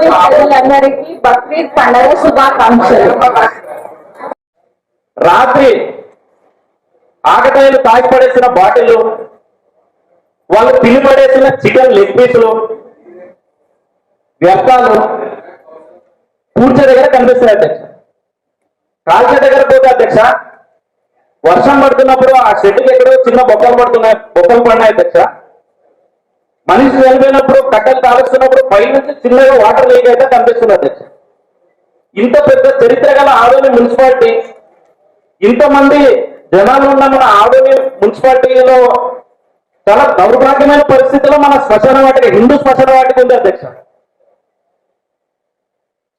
ఆంధ్రప్రదేశ్ ప్రజలందరికీ బక్రీద్ పండుగ శుభాకాంక్షలు. రాత్రి ఆకటాయిలు తాగిపడేసిన బాటిల్ వాళ్ళు తినిపడేసిన చికెన్ లెగ్ పీసులు వ్యర్థాలు పూడ్చ దగ్గర కనిపిస్తున్నాయి అధ్యక్ష. కాల్చ దగ్గర పోతే అధ్యక్ష వర్షం పడుతున్నప్పుడు ఆ షెడ్కి ఎక్కడో చిన్న బొక్కలు పడుతున్నాయి బొక్కలు పడినాయి అధ్యక్ష. మనిషి నిలబడినప్పుడు కట్టెలు కాలుస్తున్నప్పుడు పైనుంచి చిన్నగా వాటర్ లీక్ అయితే కనిపిస్తుంది అధ్యక్ష. ఇంత పెద్ద చరిత్ర గల ఆదోని మున్సిపాలిటీ ఇంతమంది జనాలు ఉన్న మన ఆదోని మున్సిపాలిటీలో చాలా దౌర్భాగ్యమైన పరిస్థితిలో మన శ్మశాన వాటిక హిందూ శ్మశాన వాటిక ఉంది అధ్యక్ష.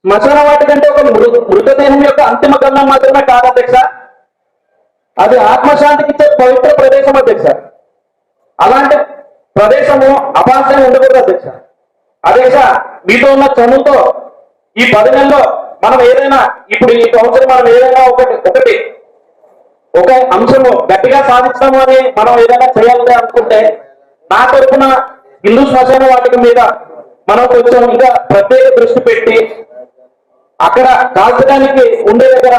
శ్మశాన వాటిక అంటే ఒక మృ- మృతదేహం యొక్క అంతిమ గంధం మాత్రమే కాదు అధ్యక్ష. అది ఆత్మశాంతికి ఇచ్చే పవిత్ర ప్రదేశం అధ్యక్ష. అలాంటి ప్రదేశము అపాంశం ఉండకూడదు అధ్యక్ష. అధ్యక్ష మీతో ఉన్న చనువుతో ఈ పది నెలలో మనం ఏదైనా ఇప్పుడు ఈ సంవత్సరం మనం ఏదైనా ఒకటి ఒకటి ఒక అంశము గట్టిగా సాధించడం అని మనం ఏదైనా చేయాలని అనుకుంటే నా తరపున హిందూ శ్మశాన వాటిక మీద మనం కొంచెం ఇంకా ప్రత్యేక దృష్టి పెట్టి అక్కడ కాల్చడానికి ఉండే దగ్గర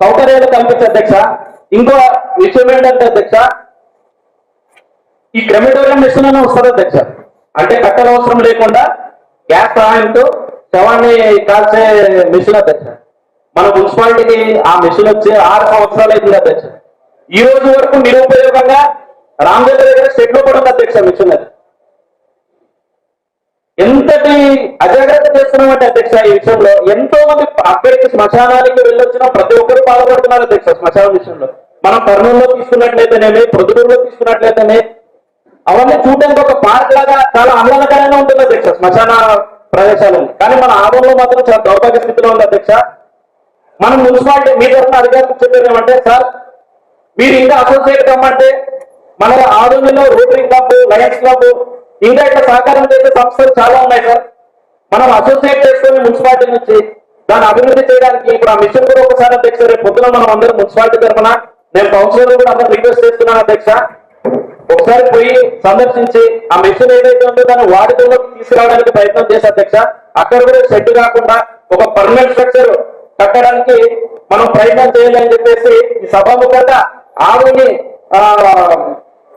సౌకర్యాలు కల్పించే అధ్యక్ష. ఇంకో విషయం ఏంటంటే అధ్యక్ష ఈ క్రెమిటోరియం మిషన్ అని వస్తుంది అధ్యక్ష? అంటే కట్టెల అవసరం లేకుండా గ్యాస్ సహాయంతో శవాన్ని కాల్చే మిషన్ అధ్యక్ష. మన మున్సిపాలిటీకి ఆ మిషన్ వచ్చి ఆరు సంవత్సరాలు అయింది అధ్యక్ష. ఈ రోజు వరకు నిరుపయోగంగా రామచంద్ర దగ్గర షెడ్లో కూడా ఉంది అధ్యక్ష మిషన్ అది. ఎంతటి అజాగ్రత్త చేస్తున్నామంటే అధ్యక్ష ఈ విషయంలో ఎంతో మంది అక్కడికి శ్మశానానికి వెళ్ళొచ్చిన ప్రతి ఒక్కరు బాధపడుతున్నారు అధ్యక్ష శ్మశాన విషయంలో మనం కర్నూలులో తీసుకున్నట్లయితేనేమి ప్రొద్దుటూరులో తీసుకున్నట్లయితేనే అవన్నీ చూడడానికి ఒక పార్క్ లాగా చాలా ఆహ్లాదకరంగా ఉంటుంది అధ్యక్ష. శ్మశాన ప్రదేశాలు కానీ మన ఆదంలో మాత్రం చాలా దౌర్భాగ్య స్థితిలో ఉంది అధ్యక్ష. మనం మున్సిపాలిటీ మీ తరఫున అధికారులకు చెప్పేది ఏమంటే సార్ మీరు ఇంకా అసోసియేట్ కమ్మంటే మన ఆదంలో రోటరీ క్లబ్ లయన్స్ క్లబ్ ఇంకా ఇట్లా సహకారం చేసే సంస్థలు చాలా ఉన్నాయి సార్. మనం అసోసియేట్ చేసుకొని మున్సిపాలిటీ నుంచి దాన్ని అభివృద్ధి చేయడానికి ఇప్పుడు ఆ మిషన్ కూడా ఒకసారి అధ్యక్ష రేపు పొద్దున మనం అందరం మున్సిపాలిటీ తరఫున నేను కౌన్సిలర్ కూడా అందరూ రిక్వెస్ట్ చేస్తున్నాను అధ్యక్ష. ఒకసారి పోయి సందర్శించి ఆ మిషన్ ఏదైతే ఉందో దాన్ని వాడుకలోకి తీసుకురావడానికి ప్రయత్నం చేసి అధ్యక్ష అక్కడ కూడా షెడ్ కాకుండా ఒక పర్మనెంట్ స్ట్రక్చర్ కట్టడానికి మనం ప్రయత్నం చేయాలని చెప్పేసి ఈ సభాముఖంగా ఆవుని ఆ,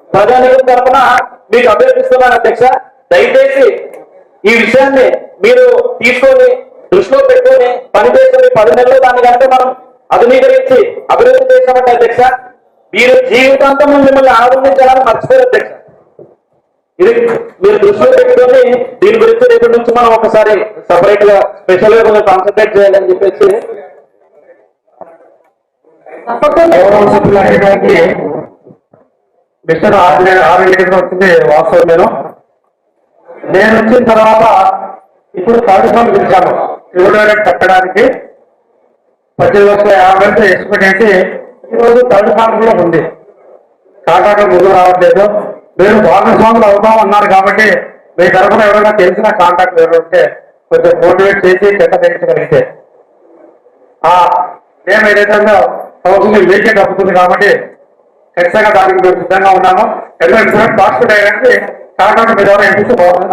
తరఫున మీకు అభ్యర్థిస్తున్నాను అధ్యక్ష. దయచేసి ఈ విషయాన్ని మీరు తీసుకొని దృష్టిలో పెట్టుకొని పనిచేసిన పది నెలలు దాన్ని కనుక మనం ఆధునీకరించి అభివృద్ధి చేసామంటే అధ్యక్ష మీరు జీవితాంతం మిమ్మల్ని ఆనందించాలని మర్చిపోయారు అధ్యక్ష. ఇది మీరు దృష్టిలో పెట్టుకొని దీని గురించి రేపటి నుంచి మనం ఒకసారి సపరేట్గా స్పెషల్గా కొంచెం కాన్సన్ట్రేట్ చేయాలని చెప్పేసి. మిస్టర్ ఆరు ఆరు లీటర్ వచ్చింది వాస్తవం నేను. నేను వచ్చిన తర్వాత ఇప్పుడు ఫండ్ పిలిచాను. శివుడు కట్టడానికి? పద్దెనిమిది లక్షల యాభై ఎస్టిమేట్ వేసి ఈరోజు థర్డ్ ఫండ్ కూడా ఉంది. కాంట్రాక్టర్ ముందు రావట్లేదు. మీరు భాగస్వాములు అవుతాం అన్నారు కాబట్టి మీ తరఫున ఎవరైనా తెలిసిన కాంట్రాక్ట్ ఎవరుంటే కొంచెం మోటివేట్ చేసి చెత్త తెగించగలిగితే. మేము ఏదైతే ఉందో సంవత్సరం మీకే తప్పుతుంది కాబట్టి ఖచ్చితంగా దానికి మేము సిద్ధంగా ఉన్నాము. ఎన్నో ఇన్సూరెన్స్ పాస్ అయ్యడానికి కాంటాక్ట్ మీద ఎవరైనా బాగుంటుంది.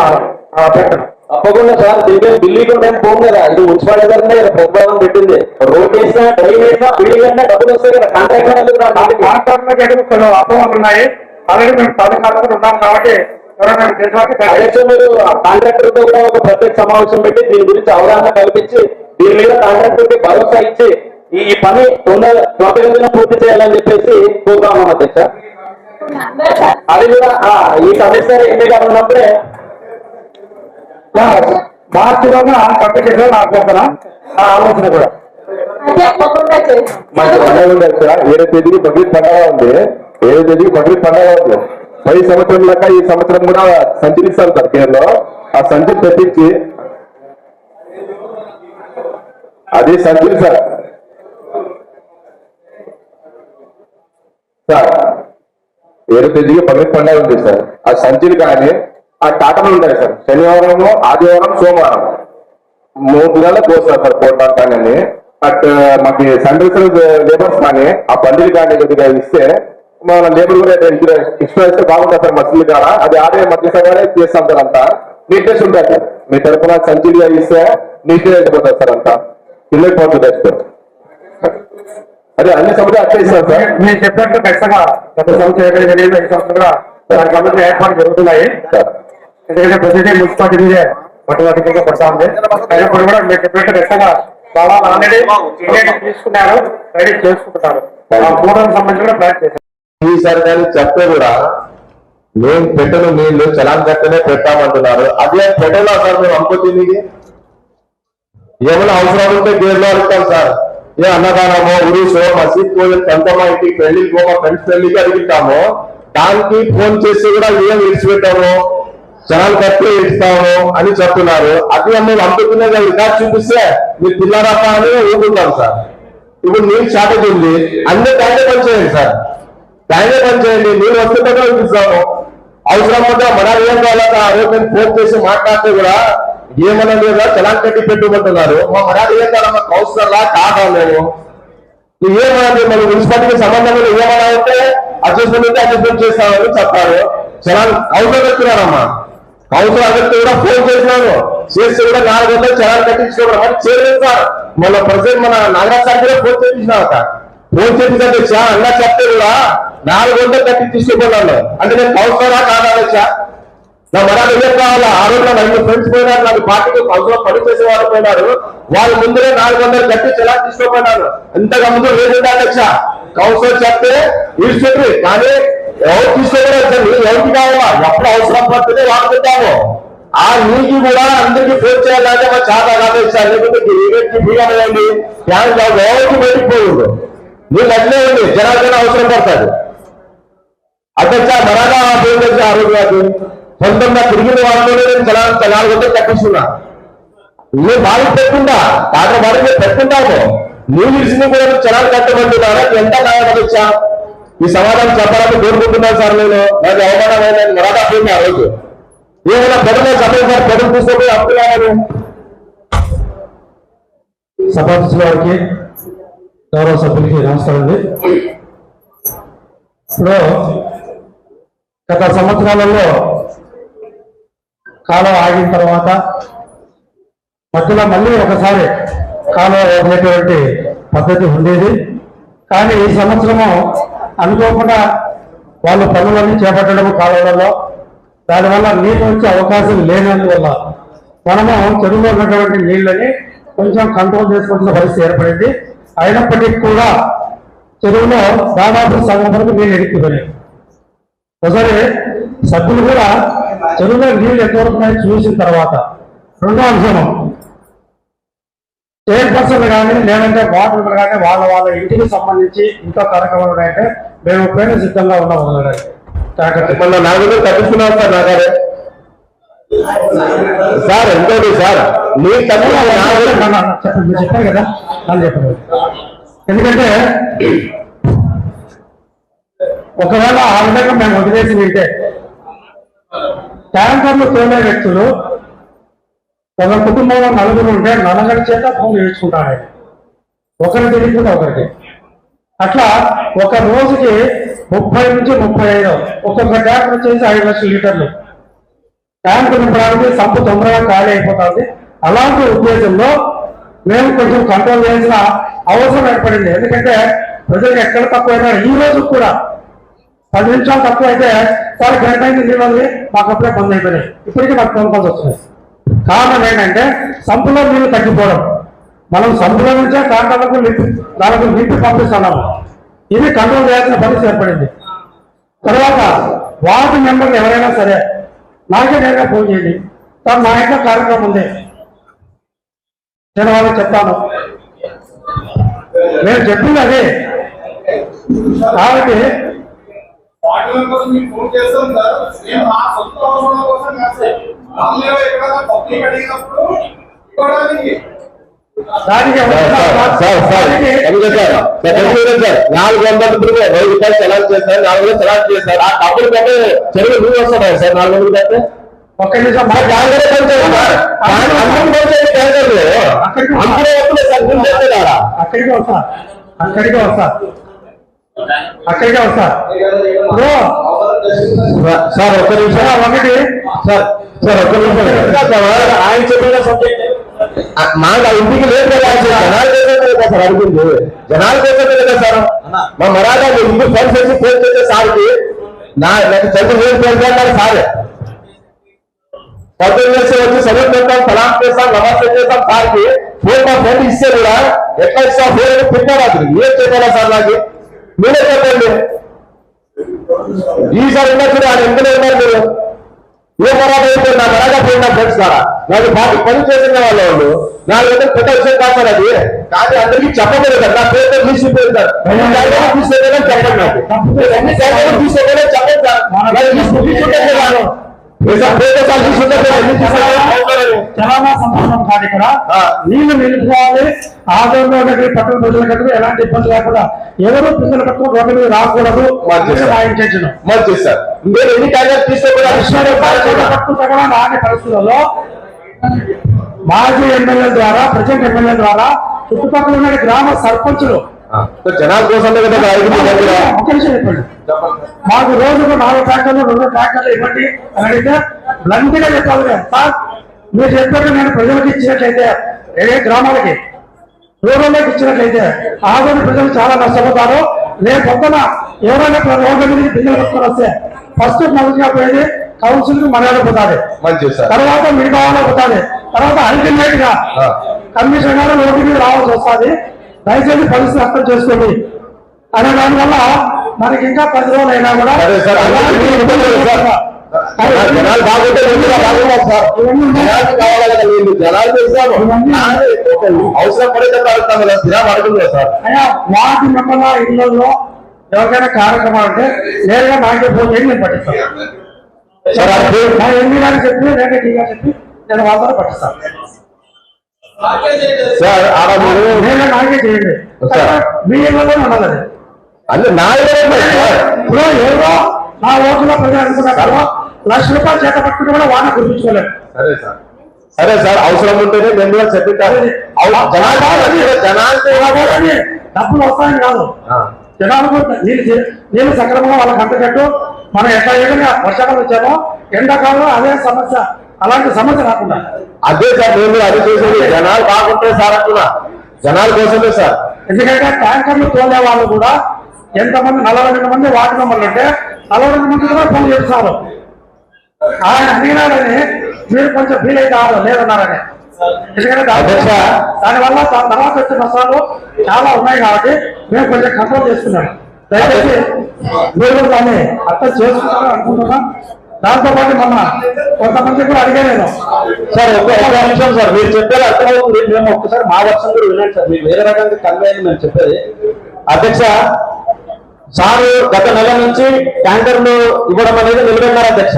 నా అభ్యర్థన. తప్పకుండా సార్ దీని ఢిల్లీ కూడా పోం కదా. ఇది మున్సిపాలిటీ గారినే ప్రతిపాదన పెట్టింది. రోడ్ వేసినా డ్రైవ్ వేసినా బిల్డింగ్ అంటే డబ్బులు వస్తాయి కదా. కాంట్రాక్ట్ కొన్ని అపోహలు ఉన్నాయి. ఆల్రెడీ మేము సాధకాలంలో ఉన్నాం కాబట్టి మీరు కాంట్రాక్టర్తో కూడా ఒక ప్రత్యేక సమావేశం పెట్టి దీని గురించి అవగాహన కల్పించి దీని మీద కాంట్రాక్టర్కి భరోసా ఇచ్చి ఈ పని తొందర త్వరగా పూర్తి చేయాలని చెప్పేసి కోరుతాము అధ్యక్ష. అది కూడా ఆ, ఈ సమస్య ఎన్నిక ఉన్నప్పుడే మార్చిలోనే కంప్లీట్ చేసిన నా అభ్యర్థన ఆ ఆలోచన కూడా. మాకు పండగ ఉంది అక్కడ ఏడో తేదీకి బక్రీద్ పండగ ఉంది. ఏడో తేదీకి బక్రీద్ పండగ ఉంది. పై సంవత్సరం లెక్క ఈ సంవత్సరం కూడా సంచరిస్తారు సార్ కేరళలో ఆ సంచి తెప్పించి అది సంచులు సార్. సార్ ఏడో తేదీకి బక్రీద్ పండగ ఉంది సార్. ఆ సంచులు కానీ ఆ టాటలు ఉంటాయి సార్. శనివారం ఆదివారం సోమవారం. మూడు నెలలకు కోస్తారు సార్ పోవటానికి కానీ బట్ మాకు సెంట్రల్ లేబర్స్ కానీ ఆ బండిలు కానీ కొద్దిగా ఇస్తే మన లేబర్ కూడా ఇష్టం ఇస్తే బాగుంటుంది సార్ మసలు కాడ అది ఆడే మధ్య సగానే చేస్తాం సార్ అంతా. నీట్నెస్ ఉంటుంది సార్. మీ తరఫున సంచిగా ఇస్తే నీట్గా అయిపోతుంది సార్ అంతా. కిందకి పోతుంది డస్ట్ అదే అన్ని సమస్య అట్లా సార్. నేను చెప్పినట్టు ఖచ్చితంగా గత సంవత్సరం ఏర్పాట్లు జరుగుతున్నాయి. సార్. ఎందుకంటే ప్రతిదీ మున్సిపాలిటీ మీదే మొట్టమొదటిగా పడతా ఉంది అయినప్పుడు కూడా మీరు చెప్పినట్టు ఖచ్చితంగా చాలా ఆల్రెడీ తీసుకున్నారు రెడీ చేసుకుంటున్నారు. ఆ మూడోకి సంబంధించి కూడా ప్లాన్ చేశారు. ఈసారి కానీ చెప్తే కూడా మేము పెట్టను నీళ్ళు చలాన్ కట్టనే పెట్టామంటున్నారు. అదే పెట్టలా సార్ మేము అనుకోతుంది ఏమైనా అవసరం ఉంటే గేర్లో అడుగుతాం సార్. ఏ అన్నదానమో ఉరుసో మసీద్ పోయి సొంతమా ఇంటికి పెళ్ళికి పో మా ఫ్రెండ్స్ పెళ్ళికి అడుగుతాము దానికి ఫోన్ చేసి కూడా ఏం విడిచిపెట్టాము జనాలు కట్టి ఇస్తాము అని చెప్తున్నారు. అట్లా మేము అనుకుంటున్నా రికార్డ్ చూపిస్తే మీరు పిల్లరాపా అని ఊరుకుంటాం సార్. ఇప్పుడు నీళ్ళు షార్టేజ్ ఉంది. అన్ని ట్యాంకే పని చేయండి సార్. ట్యాంకే పని చేయండి నీళ్ళు వస్తుంటే చూపిస్తాము అవసరం ఉంటే మన ఏం కావాలంటే ఆ రోజు నేను ఫోన్ చేసి మాట్లాడితే కూడా ఏమన్నా లేదా? చలాన్ కట్టి పెట్టుకుంటున్నారు. మా మరాఠీ ఏం కావాలన్నా కౌన్సిలర్ లా కాదా మేము? ఏమన్నా మన మున్సిపాలిటీకి సంబంధం ఏమన్నా ఉంటే అడ్జస్ట్మెంట్ ఉంటే అడ్జస్ట్మెంట్ చేస్తామని చెప్పారు. చలాన్ కౌన్సిలర్ చెప్తున్నారమ్మా కౌన్సిలర్ అధికారి కూడా ఫోన్ చేసినాను చేస్తే కూడా నాలుగు వందలు చలాన్ కట్టించుకోవడం చేయలేదు సార్ మన ప్రెసిడెంట్ మన నాగరాజ్ సార్ కూడా ఫోన్ చేయించినాక ఫోన్ చేసిన చా అన్నా చెప్తే కూడా నాలుగు వందలు కట్టి అంటే నేను కౌన్సిలరా కాదా అధ్యక్ష నా మరాఠీ ఏం కావాలా ఆ రోజు నన్ను ఫ్రెండ్స్ పోయినారు నాకు పార్టీకి కౌన్సిలర్ పని చేసే వాళ్ళు పోయినారు. వాళ్ళు ముందరే నాలుగు వందలు కట్టి చలా తీసుకోపోయినారు. ఇంతకు ముందు లేదు అధ్యక్ష కౌన్సిలర్ చెప్తే ఇడిచిపెట్టి కానీ ఎవరు తీసుకోలేదు ఎవరికి కావాలా? ఎప్పుడు అవసరం పడుతుంది వాడుకుంటాము ఆ నీటి కూడా అందరికీ ఫోన్ చేయాలంటే మా చాలా కాదు సార్ లేకపోతే ఈవెంట్కి ఫ్రీగా అయ్యండి ఫ్యాన్ కాదు ఎవరికి పెట్టిపోయింది నీళ్ళు అట్లే ఉంది జనాలకైనా అవసరం పడుతుంది అధ్యక్ష మరాగా అధ్యక్ష ఆ సొంతంగా తిరిగిన వాళ్ళతోనే నేను చలా నాలుగు వందలు కట్టిస్తున్నా నువ్వు బాగా పెట్టుకుంటా. డాక్టర్ బాడీ పెట్టుకుంటాము. నువ్వు ఇచ్చింది కూడా చలాలు కట్టమంటున్నారా ఎంత న్యాయం అధ్యక్ష ఈ సమాధానం చెప్పాలని కోరుకుంటున్నాను సార్ నేను. నాకు అవమానమైన మరాఠా పోయింది ఆ రోజు. ఏమైనా పెద్దలో చెప్పండి సార్ పెద్దలు తీసుకొని అప్పున్నాను సభాపతి వారికి గౌరవ సభ్యులకి నమస్కారండి ఇప్పుడు గత సంవత్సరాలలో కాలం ఆగిన తర్వాత మధ్యలో మళ్ళీ ఒకసారి కాలం వదిలేటువంటి పద్ధతి ఉండేది. కానీ ఈ సంవత్సరము అనుకోకుండా వాళ్ళు పనులన్నీ చేపట్టడం కావడంలో దానివల్ల నీళ్ళు వచ్చే అవకాశం లేనందువల్ల మనము చెరువులో ఉన్నటువంటి నీళ్ళని కొంచెం కంట్రోల్ చేసుకుంటున్న పరిస్థితి ఏర్పడింది. అయినప్పటికీ కూడా చెరువులో దాదాపు సగం వరకు నీళ్ళు ఎడికిపోయినాయి ఒకసారి సభ్యులు కూడా చెరువులో నీళ్ళు ఎంతవరకు చూసిన తర్వాత రెండో అంశము చైర్పర్సన్ కానీ లేదంటే వాటర్ కానీ వాళ్ళ వాళ్ళ ఇంటికి సంబంధించి ఇంకా కార్యక్రమాలు ఉన్నాయంటే మేము ఎప్పుడైనా సిద్ధంగా ఉన్నాం వదలడానికి మొన్న కట్టిస్తున్నాను సార్ సార్ సార్. మీ చెప్పండి చెప్పారు కదా చెప్పండి. ఎందుకంటే ఒకవేళ ఆ విధంగా మేము వదిలేసి ఉంటే ట్యాంకర్లు తోలే వ్యక్తులు ఒక కుటుంబంలో నలుగురు ఉంటే నలుగురి చేత భూమి ఆయన ఒకరి తెలియకుండా ఒకరికి. అట్లా ఒక రోజుకి ముప్పై నుంచి ముప్పై ఐదు ఒక్కొక్క ట్యాంక్ వచ్చేసి ఐదు లక్షల లీటర్లు. ట్యాంకు నింపడానికి సంపు తొందరగా ఖాళీ అయిపోతుంది. అలాంటి ఉద్దేశంలో మేము కొంచెం కంట్రోల్ చేయాల్సిన అవసరం ఏర్పడింది. ఎందుకంటే ప్రజలకు ఎక్కడ తక్కువైనా ఈ రోజు కూడా పది నిమిషాలు తక్కువ అయితే సార్ గంట అయింది నీళ్ళు మాకు అప్పుడే బంద్ అయిపోయినాయి. ఇప్పటికీ మాకు ఫోన్ కాల్స్ వస్తున్నాయి. కారణం ఏంటంటే సంపులో నీళ్ళు తగ్గిపోవడం. మనం సంపులో నుంచే కాంటాలకు నింపి దానికి నింపి పంపిస్తున్నాము. ఇది కంట్రోల్ చేయాల్సిన పరిస్థితి ఏర్పడింది. తర్వాత వార్డు మెంబర్లు ఎవరైనా సరే నాకే నేరుగా ఫోన్ చేయండి. సార్ నా ఇంట్లో కార్యక్రమం ఉంది. నేను వాళ్ళకి చెప్తాను. నేను చెప్పింది అదే. కాబట్టి ఫోన్ నాలుగు వందల రూపాయలు వెయ్యి రూపాయలు చలాన్ చేస్తారు నాలుగు వందలు చలాన్ చేస్తారు ఆ డబ్బులు కంటే చెరువు నువ్వు వస్తున్నాయి సార్ నాలుగు వందలు కంటే? ఒక్క నిమిషం సార్ ట్యాంక్ అందరం పనిచేయదు ట్యాంకర్లు అందరూ వస్తున్నాయి సార్ నువ్వు చేస్తున్నారా అక్కడికి వస్తా. అక్కడికి వస్తా. అక్కడికే వస్తా. సార్ ఒక్క నిమిషం. ఒకటి సార్ సార్ ఒక్క నిమిషం. ఆయన చెప్పిన సబ్జెక్ట్. మాకు ఆ ఇంటికి లేదు కదా ఆయన జనాల కోసం కదా సార్ అడుగుంది జనాల కోసం కదా సార్ మా మరాఠా ఇంటికి ఫోన్ చేసి ఫోన్ చేసే సార్కి నా నాకు చదువు లేదు ఫోన్ చేయాలి సార్ పొద్దున్న చేసి వచ్చి చదువు పెడతాం సలాం చేస్తాం నమస్తే చేస్తాం సార్కి ఫోన్ మా ఫ్రెండ్ ఇస్తే కూడా ఎట్లా ఇస్తాం ఫోన్ పెట్టారు అతను ఏం చెప్పాలా సార్ నాకు మీరే చెప్పండి ఈసారి ఉన్నప్పుడు ఆయన ఎందులో ఉన్నారు మీరు ఏ మరాఠా అయితే నా మరాఠా పోయిన ఫ్రెండ్స్ ద్వారా. నాకు బాగా పని చేసిన వాళ్ళ వాళ్ళు. నాకు ఏదో పెద్ద విషయం కాదు అది. కానీ అందరికీ చెప్పలేదు కదా నా ఎన్ని జాగ్రత్తలు తీసుకోలేదని చెప్పండి నాకు. తీసుకోలేదని చెప్పండి తీసుకుంటే చలానా సంబంధం కాదు ఇక్కడ. నీళ్ళు నిలుపుకోవాలి ఆదరణలో దగ్గర పట్టణ ప్రజల దగ్గర ఎలాంటి ఇబ్బంది లేకుండా ఎవరు పిల్లలు కట్టుకుని రోడ్డు మీద రాకూడదు సార్ మీరు ఎన్ని రాని పరిస్థితుల్లో మాజీ ఎమ్మెల్యే ద్వారా ప్రజెంట్ ఎమ్మెల్యే ద్వారా చుట్టుపక్కల ఉన్న గ్రామ సర్పంచులు. జనాల కోసం మాకు రోజుకు నాలుగు ట్రాక్టర్లు రెండు ట్రాక్టర్లు ఇవ్వండి అని అడిగితే బ్లంట్గా చెప్పాలి సార్ మీరు చెప్పారు నేను ప్రజలకు ఇచ్చినట్లయితే ఏ గ్రామాలకి రూరల్లోకి ఇచ్చినట్లయితే ఆదరణ ప్రజలు చాలా నష్టపోతారు. రేపు పొద్దున ఎవరైనా రోడ్ల మీద బిల్లులు పట్టుకొని వస్తే ఫస్ట్ మొదటిగా పోయేది కౌన్సిల్కి మర్యాద పోతాది. తర్వాత మిగతా పోతాది. తర్వాత అల్టిమేట్గా. కమిషన్ గారు రోడ్డు మీద రావాల్సి వస్తుంది. దయచేసి పరిస్థితి అర్థం చేసుకోండి. అనే దానివల్ల మనకి ఇంకా పది రోజులు అయినా కూడా జనాలు బాగుంటే నేను బాగున్నాను సార్ జనాలు కావాలి కదా నేను జనాలు చేశాను అవసరం పడేటప్పుడు అడుగుతాను కదా. జనాలు అడుగుతుంది సార్. వాటి మెంబర్ల ఇళ్ళలో ఎవరికైనా కార్యక్రమాలు ఉంటే నేరుగా నాకే ఫోన్ చేసి నేను పట్టిస్తాను. సార్ అది నా ఎంపీ గారికి చెప్పి రేఖ టీ గారు చెప్పి నేను వాళ్ళతో పట్టిస్తాను. సార్ ఆడ మీరు నాకే చేయండి. మీ ఇళ్ళలో ఉండాలి అది. అన్ని నా ఇళ్ళే ఉన్నాయి సార్. ఇప్పుడు ఎవరో నా ఓటులో ప్రజలు అనుకున్నారు లక్ష రూపాయలు చేత పట్టుకుంటే కూడా వాన గుర్తించుకోలేదు. సరే సార్. సరే సార్ అవసరం ఉంటేనే నేను కూడా జనాలు జనాలతో డబ్బులు వస్తాయని కాదు. ఆ. జనాలకు నీళ్ళు నీళ్ళు సక్రమంగా వాళ్ళకి అంతకట్టు మనం ఎట్లా ఏదైనా వర్షాకాలం వచ్చామో ఎండాకాలంలో అదే సమస్య. అలాంటి సమస్య రాకుండా. అదే సార్ నేను కూడా అది చేసేది. జనాలు బాగుంటే సార్ అంటున్నా. జనాల కోసమే సార్. ఎందుకంటే ట్యాంకర్లు తోలే వాళ్ళు కూడా ఎంతమంది నలభై రెండు మంది వార్డు మెంబర్లు ఉంటే నలభై రెండు మంది కూడా ఫోన్ చేస్తున్నారు ఆయన అడిగినాడని మీరు కొంచెం ఫీల్ అవుతారు లేదన్నారని. ఎందుకంటే. దానివల్ల తర్వాత వచ్చే నష్టాలు చాలా ఉన్నాయి కాబట్టి మేము కొంచెం కంట్రోల్ చేస్తున్నాం. దయచేసి మీరు దాన్ని అర్థం చేసుకుంటారని అనుకుంటున్నా దాంతో పాటు మొన్న కొంతమంది కూడా అడిగా నేను. సార్ ఒక్క ఒక్క నిమిషం సార్ మీరు చెప్పేది అర్థమవుతుంది. మేము ఒక్కసారి మా వర్షం కూడా వినండి సార్. మీరు వేరే రకంగా కన్వే అయింది మేము చెప్పేది. అధ్యక్ష సార్ గత నెల నుంచి ట్యాంకర్లు ఇవ్వడం అనేది నిలబెట్టారు అధ్యక్ష.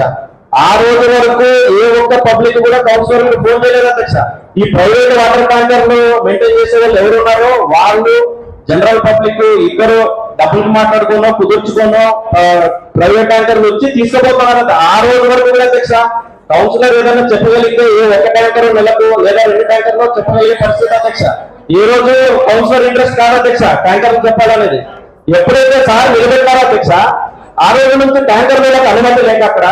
ఆ రోజు వరకు ఏ ఒక్క పబ్లిక్ కూడా కౌన్సిలర్ ఫోన్ చేయలేదు అధ్యక్ష. ఈ ప్రైవేట్ వాటర్ ట్యాంకర్లు మెయింటైన్ చేసే వాళ్ళు ఎవరు ఉన్నారో వాళ్ళు జనరల్ పబ్లిక్ ఇద్దరు డబ్బులు మాట్లాడుకున్నా కుదుర్చుకున్నా ప్రైవేట్ ట్యాంకర్లు వచ్చి తీసుకుపోతున్నారు ఆ రోజు వరకు కూడా అధ్యక్ష కౌన్సిలర్ ఏదైనా చెప్పగలిగితే ఏ ఒక ట్యాంకర్ నెలకు లేదా రెండు ట్యాంకర్లో చెప్పగలిగే పరిస్థితి అధ్యక్ష. ఈ రోజు కౌన్సిలర్ ఇంట్రెస్ట్ కాదు అధ్యక్ష ట్యాంకర్ చెప్పాలనేది. ఎప్పుడైతే సార్ నిలబెట్టారో అధ్యక్ష ఆ రోజు నుంచి ట్యాంకర్ వేలకు అనుమతి లేక అక్కడ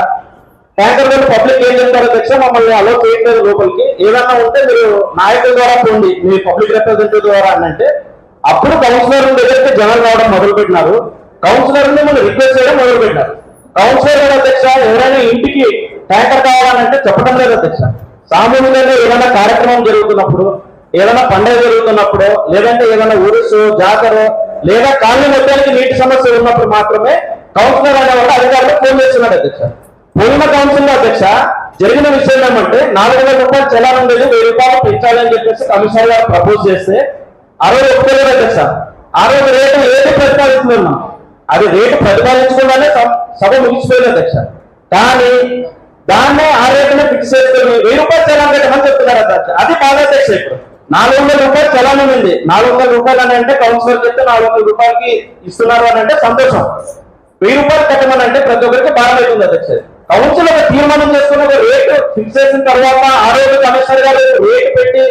ట్యాంకర్ వేలు పబ్లిక్ ఏం చెప్తారో అధ్యక్ష మమ్మల్ని అలో చేయట్లేదు లోపలికి. ఏదన్నా ఉంటే మీరు నాయకుల ద్వారా పోండి మీ పబ్లిక్ రిప్రజెంటేటివ్ ద్వారా అని అంటే అప్పుడు కౌన్సిలర్ దగ్గరికి జనం రావడం మొదలుపెట్టినారు. కౌన్సిలర్ మిమ్మల్ని రిక్వెస్ట్ చేయడం మొదలుపెట్టినారు. కౌన్సిలర్ గారు అధ్యక్ష ఎవరైనా ఇంటికి ట్యాంకర్ కావాలంటే చెప్పడం లేదు అధ్యక్ష సామూహికంగా ఏదైనా కార్యక్రమం జరుగుతున్నప్పుడు ఏదైనా పండుగ జరుగుతున్నప్పుడు లేదంటే ఏదైనా ఊరుసు జాతర లేదా కాలనీ మొత్తానికి నీటి సమస్య ఉన్నప్పుడు మాత్రమే కౌన్సిలర్ అనేవాడు అధికారులు ఫోన్ చేస్తున్నాడు అధ్యక్ష పోయిన కౌన్సిల్ అధ్యక్ష జరిగిన విషయం ఏమంటే నాలుగు వేల రూపాయలు చలానం ఉండేది వెయ్యి రూపాయలు పెంచాలని చెప్పేసి కమిషనర్ గారు ప్రపోజ్ చేస్తే అరవై ఒప్పుకోలేదు అధ్యక్ష. ఆ రోజు రేటు ఏది ప్రతిపాదిస్తున్నాం అది రేటు ప్రతిపాదించకుండానే సభ- సభ ముగిసిపోయింది అధ్యక్ష. కానీ దాన్నే ఆ రేటునే ఫిక్స్ చేసుకుని వెయ్యి రూపాయలు చలానం పెట్టమని చెప్తున్నారు అధ్యక్ష. అది బాగా అధ్యక్ష ఇప్పుడు. నాలుగు వందల రూపాయలు చలానం ఉంది నాలుగు వందల రూపాయలు అని అంటే కౌన్సిలర్ చెప్తే నాలుగు వందల రూపాయలకి ఇస్తున్నారు అని అంటే సంతోషం. వెయ్యి రూపాయలు కట్టమని అంటే ప్రతి ఒక్కరికి బాధ అవుతుంది అధ్యక్ష. కౌన్సిల్ ఒక తీర్మానం చేసుకున్న రేటు ఫిక్స్ చేసిన తర్వాత ఆ రోజు కమిషనర్ గారు రేటు పెట్టి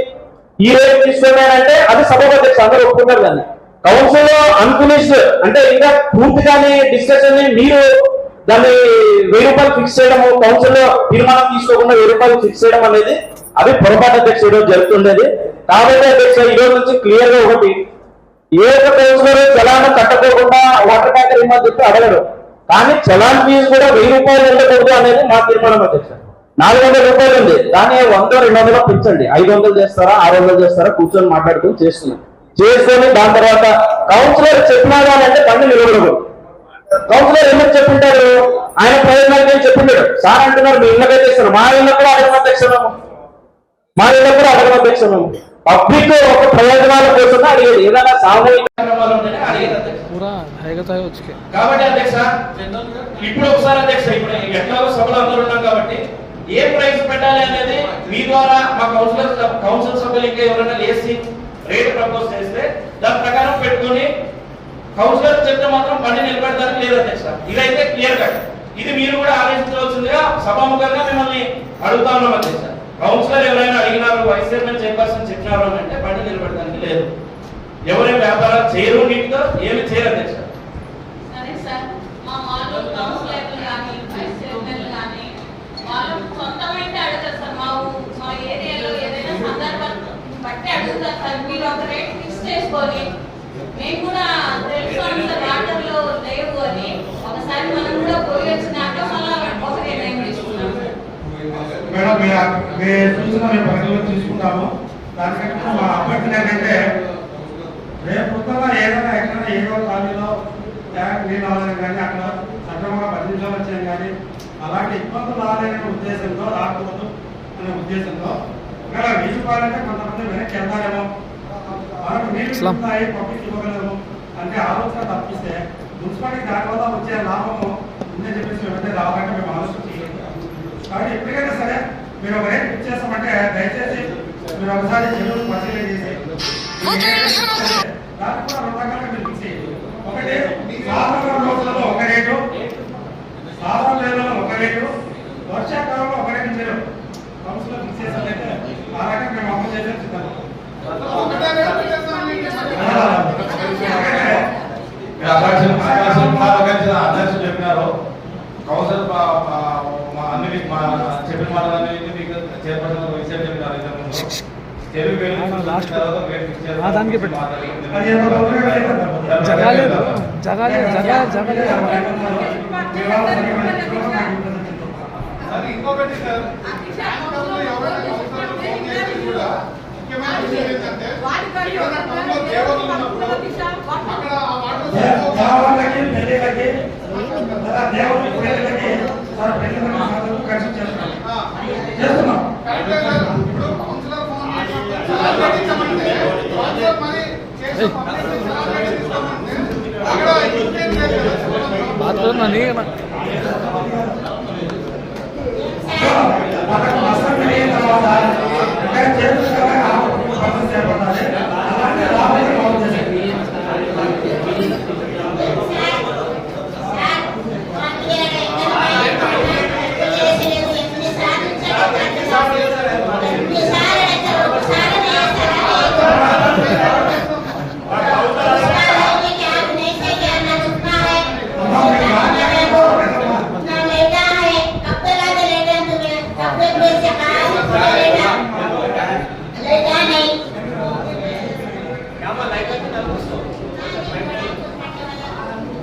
ఈ రేటు తీసుకున్నానంటే అది సభకు అధ్యక్ష అందరూ ఒప్పుకున్నారు దాన్ని. కౌన్సిల్లో అన్ఫినిష్డ్ అంటే ఇంకా పూర్తిగాని డిస్కషన్ని మీరు దాన్ని వెయ్యి రూపాయలు ఫిక్స్ చేయడం కౌన్సిల్లో తీర్మానం తీసుకోకుండా వెయ్యి రూపాయలు ఫిక్స్ చేయడం అనేది అది పొరపాటు అధ్యక్ష ఈరోజు జరుగుతుండేది. కాబట్టి అధ్యక్ష ఈరోజు నుంచి క్లియర్గా ఒకటి ఏ ఒక్క కౌన్సిలర్ చలాన్ కట్టకోకుండా వాటర్ ట్యాంకర్ ఇమ్మని చెప్పి అడగడు కానీ చలాన్ ఫీజు కూడా వెయ్యి రూపాయలు ఉండకూడదు అనేది మా తీర్మానం అధ్యక్ష. నాలుగు వందల రూపాయలు ఉంది. దాన్ని వంద రెండు వందలు పెంచండి ఐదు వందలు చేస్తారా ఆరు వందలు చేస్తారా కూర్చొని మాట్లాడుకుని చేస్తున్నాం చేసుకొని దాని తర్వాత కౌన్సిలర్ చెప్పినా కానీ అంటే పన్ను నిలబడదు. కౌన్సిలర్ ఎందుకు చెప్పింటారు? ఆయన ప్రయోజనాలు నేను చెప్పిండాడు సార్ అంటున్నారు మీ ఇళ్ళకే ఇస్తాను మా ఇళ్ళకు కూడా అడగడం అధ్యక్షము మా ఇళ్ళకు కూడా అడగడం అధ్యక్షము పబ్లిక్ ఒక ప్రయోజనాల కోసం అడిగేది. ఏదైనా సామూహిక కూడా హైగతాయి వచ్చి కాబట్టి అధ్యక్ష ఇప్పుడు ఒకసారి అధ్యక్ష ఇప్పుడు ఎట్లాగో సభలో అందరూ ఉన్నాం కాబట్టి ఏ ప్రైస్ పెట్టాలి అనేది మీ ద్వారా మా కౌన్సిలర్ కౌన్సిల్ సభ్యులు ఇంకా ఎవరైనా లేచి రేట్ ప్రపోజ్ చేస్తే దాని ప్రకారం పెట్టుకొని కౌన్సిలర్ చెప్తే మాత్రం బండి నిలబెడతారని లేదు అధ్యక్ష. ఇదైతే క్లియర్ కట్. ఇది మీరు కూడా ఆలోచించవలసిందిగా సభాముఖంగా మిమ్మల్ని అడుగుతా ఉన్నాం అధ్యక్ష. కౌన్సిలర్ ఎవరైనా అడిగినారు వైస్ చైర్మన్ చైర్పర్సన్ చెప్పినారు అంటే బండి నిలబెడతానికి లేదు. ఎవరైనా వ్యాపారాలు చేయరు నీటితో ఏమి చేయరు అధ్యక్ష. సరే మేము కూడా తెలుసుకోండి సార్ వాటర్లో లేవు అని ఒకసారి మనం కూడా పోయి వచ్చినాక మళ్ళీ ఒక నిర్ణయం తీసుకున్నాం సార్ మేడం మీ- సూచన మేము పరిగణలోకి తీసుకుంటాము. దానికంటే మా అభ్యర్థన ఏంటంటే రేపు పొద్దున్న ఏదైనా ఎక్కడ ఏదో కాలనీలో ట్యాంక్ నీళ్ళు రావాలని కానీ అక్కడ సక్రమంగా పది నిమిషాలు కానీ అలాంటి ఇబ్బందులు రాలేని ఉద్దేశంతో రాకూడదు అనే ఉద్దేశంతో ఇక్కడ నీళ్ళు కావాలంటే కొంతమంది వెనక్కి వెళ్తారేమో మనకు నీళ్ళు. ఉన్నాయి పబ్లిక్ ఇవ్వగలము అంటే ఆలోచన తప్పిస్తే మున్సిపాలిటీ దానివల్ల వచ్చే లాభము ఉందని చెప్పేసి వెంటనే రావాలంటే మేము ఆలోచించలేదు కాబట్టి ఎప్పటికైనా సరే మీరు ఒక రేట్ ఫిక్స్ చేస్తామంటే దయచేసి మీరు ఒకసారి చెరువులు పరిశీలన చేసి దానికి కూడా రెండు రకాలుగా మీరు ఫిక్స్ చేయండి ఒకటి సాధారణ రోజులలో ఒక రేటు సాధారణ నెలలో ఒక రేటు వర్షాకాలంలో ఒక రేటు మీరు కౌన్సిల్లో ఫిక్స్ చేసినట్లయితే ఆ రకంగా మేము అమలు చేసే సిద్ధం. అధ్యక్షులు చెప్పినారు. కౌన్సిల్ మా అన్ని చెప్పిన మాటలన్నీ మీకు చైర్పర్సన్ విషయం చెప్పినారు ఇంతకు ముందు. తెలుగు వేలు ఫిక్స్ లాస్ట్ చేసిన తర్వాత వేలు ఫిక్స్ చేస్తారు. ఆ దానికి పెట్టు. పదిహేను రోజులు అయిపోతుంది. జగాలేదు జగాలేదు జగా జగలేదు అది ఇంకొకటి సార్ బ్యాంకుల్లో ఎవరైనా కౌన్సిలర్లు ఫోన్ చేసి కూడా ముఖ్యమైన విషయం ఏంటంటే ఎక్కడైనా టౌన్లో దేవతలు ఉన్నప్పుడు అక్కడ ఆ వాటర్ దేవాలయాలకి పెళ్ళిళ్ళకి లేదా దేవుడి పెళ్ళిళ్ళకి సార్ పెళ్ళిళ్ళకి మాత్రం ఖర్చు చేస్తున్నాం చేసినప్పుడు సెలబ్రేట్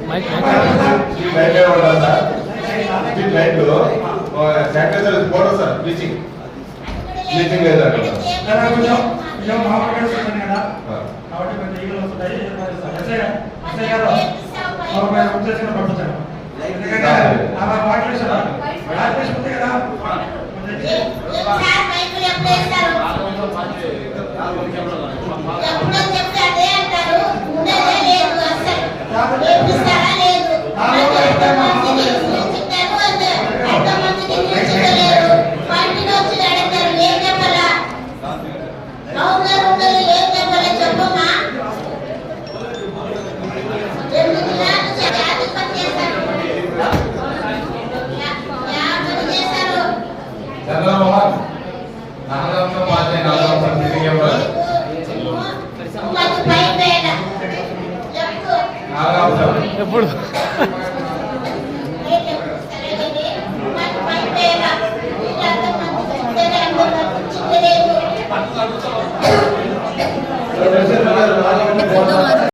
లైట్ ఉండాలి సార్ స్ట్రీట్ నేర్పిస్తారా లేదు.